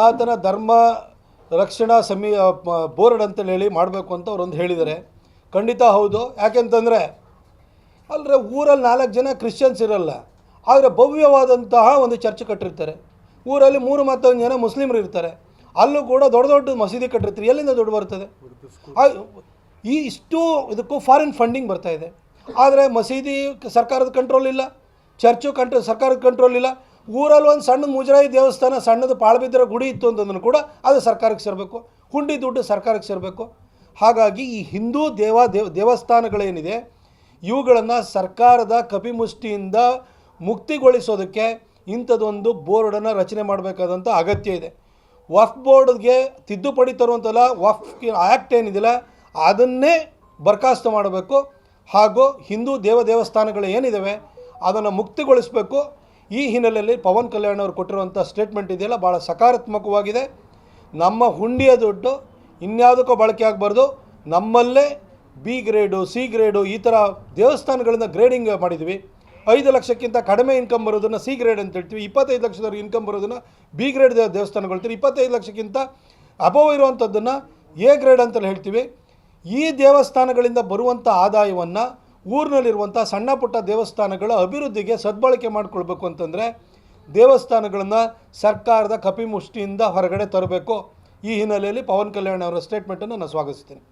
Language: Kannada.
ಸನಾತನ ಧರ್ಮ ರಕ್ಷಣಾ ಸಮಿ ಬೋರ್ಡ್ ಅಂತೇಳಿ ಹೇಳಿ ಮಾಡಬೇಕು ಅಂತ ಅವರೊಂದು ಹೇಳಿದ್ದಾರೆ. ಖಂಡಿತ ಹೌದು. ಯಾಕೆಂತಂದರೆ ಅಲ್ಲರೆ ಊರಲ್ಲಿ ನಾಲ್ಕು ಜನ ಕ್ರಿಶ್ಚಿಯನ್ಸ್ ಇರಲ್ಲ. ಆದರೆ ಭವ್ಯವಾದಂತಹ ಒಂದು ಚರ್ಚ್ ಕಟ್ಟಿರ್ತಾರೆ. ಊರಲ್ಲಿ ಮೂರು ಮತ್ತೊಂದು ಜನ ಮುಸ್ಲಿಮರು ಇರ್ತಾರೆ. ಅಲ್ಲೂ ಕೂಡ ದೊಡ್ಡ ದೊಡ್ಡ ಮಸೀದಿ ಕಟ್ಟಿರ್ತಾರೆ. ಎಲ್ಲಿಂದ ದುಡ್ಡು ಬರ್ತದೆ? ಈ ಇಷ್ಟು ಇದಕ್ಕೂ ಫಾರಿನ್ ಫಂಡಿಂಗ್ ಬರ್ತಾ ಇದೆ. ಆದರೆ ಮಸೀದಿ ಸರ್ಕಾರದ ಕಂಟ್ರೋಲ್ ಇಲ್ಲ. ಚರ್ಚು ಕಂಟ್ರೋ ಸರ್ಕಾರದ ಕಂಟ್ರೋಲ್ ಇಲ್ಲ. ಊರಲ್ಲಿ ಒಂದು ಸಣ್ಣ ಮುಜರಾಯಿ ದೇವಸ್ಥಾನ ಸಣ್ಣದು ಪಾಳ್ಬಿದ್ದರ ಗುಡಿ ಇತ್ತು ಅಂತಂದ್ರೂ ಕೂಡ ಅದು ಸರ್ಕಾರಕ್ಕೆ ಸೇರಬೇಕು. ಹುಂಡಿ ದುಡ್ಡು ಸರ್ಕಾರಕ್ಕೆ ಸೇರಬೇಕು. ಹಾಗಾಗಿ ಈ ಹಿಂದೂ ದೇವ ದೇವ ದೇವಸ್ಥಾನಗಳೇನಿದೆ, ಇವುಗಳನ್ನು ಸರ್ಕಾರದ ಕಪಿಮುಷ್ಟಿಯಿಂದ ಮುಕ್ತಿಗೊಳಿಸೋದಕ್ಕೆ ಇಂಥದ್ದೊಂದು ಬೋರ್ಡನ್ನು ರಚನೆ ಮಾಡಬೇಕಾದಂಥ ಅಗತ್ಯ ಇದೆ. ವಫ್ ಬೋರ್ಡ್ಗೆ ತಿದ್ದುಪಡಿ ತರುವಂತಲ್ಲ, ವಫ್ ಆ್ಯಕ್ಟ್ ಏನಿದೆಯಲ್ಲ ಅದನ್ನೇ ಬರ್ಖಾಸ್ತು ಮಾಡಬೇಕು. ಹಾಗೂ ಹಿಂದೂ ದೇವ ದೇವಸ್ಥಾನಗಳು ಏನಿದ್ದಾವೆ ಅದನ್ನು ಮುಕ್ತಿಗೊಳಿಸಬೇಕು. ಈ ಹಿನ್ನೆಲೆಯಲ್ಲಿ ಪವನ್ ಕಲ್ಯಾಣ್ ಅವರು ಕೊಟ್ಟಿರುವಂಥ ಸ್ಟೇಟ್ಮೆಂಟ್ ಇದೆಯಲ್ಲ ಭಾಳ ಸಕಾರಾತ್ಮಕವಾಗಿದೆ. ನಮ್ಮ ಹುಂಡಿಯ ದುಡ್ಡು ಇನ್ಯಾವುದಕ್ಕೂ ಬಳಕೆ ಆಗಬಾರ್ದು. ನಮ್ಮಲ್ಲೇ ಬಿ ಗ್ರೇಡು ಸಿ ಗ್ರೇಡು ಈ ಥರ ದೇವಸ್ಥಾನಗಳಿಂದ ಗ್ರೇಡಿಂಗ್ ಮಾಡಿದ್ವಿ. ಐದು ಲಕ್ಷಕ್ಕಿಂತ ಕಡಿಮೆ ಇನ್ಕಮ್ ಬರೋದನ್ನು ಸಿ ಗ್ರೇಡ್ ಅಂತ ಹೇಳ್ತೀವಿ. ಇಪ್ಪತ್ತೈದು ಲಕ್ಷದವರೆಗೆ ಇನ್ಕಮ್ ಬರೋದನ್ನು ಬಿ ಗ್ರೇಡ್ ದೇವ ದೇವಸ್ಥಾನಗಳು ಹೇಳ್ತೀವಿ. ಇಪ್ಪತ್ತೈದು ಲಕ್ಷಕ್ಕಿಂತ ಅಭಾವ ಇರುವಂಥದ್ದನ್ನು ಎ ಗ್ರೇಡ್ ಅಂತಲೇ ಹೇಳ್ತೀವಿ. ಈ ದೇವಸ್ಥಾನಗಳಿಂದ ಬರುವಂಥ ಆದಾಯವನ್ನು ಊರಿನಲ್ಲಿರುವಂಥ ಸಣ್ಣ ಪುಟ್ಟ ದೇವಸ್ಥಾನಗಳ ಅಭಿವೃದ್ಧಿಗೆ ಸದ್ಬಳಕೆ ಮಾಡಿಕೊಳ್ಬೇಕು ಅಂತಂದರೆ ದೇವಸ್ಥಾನಗಳನ್ನು ಸರ್ಕಾರದ ಕಪಿಮುಷ್ಟಿಯಿಂದ ಹೊರಗಡೆ ತರಬೇಕು. ಈ ಹಿನ್ನೆಲೆಯಲ್ಲಿ ಪವನ್ ಕಲ್ಯಾಣ್ ಅವರ ಸ್ಟೇಟ್ಮೆಂಟನ್ನು ನಾನು ಸ್ವಾಗತಿಸ್ತೀನಿ.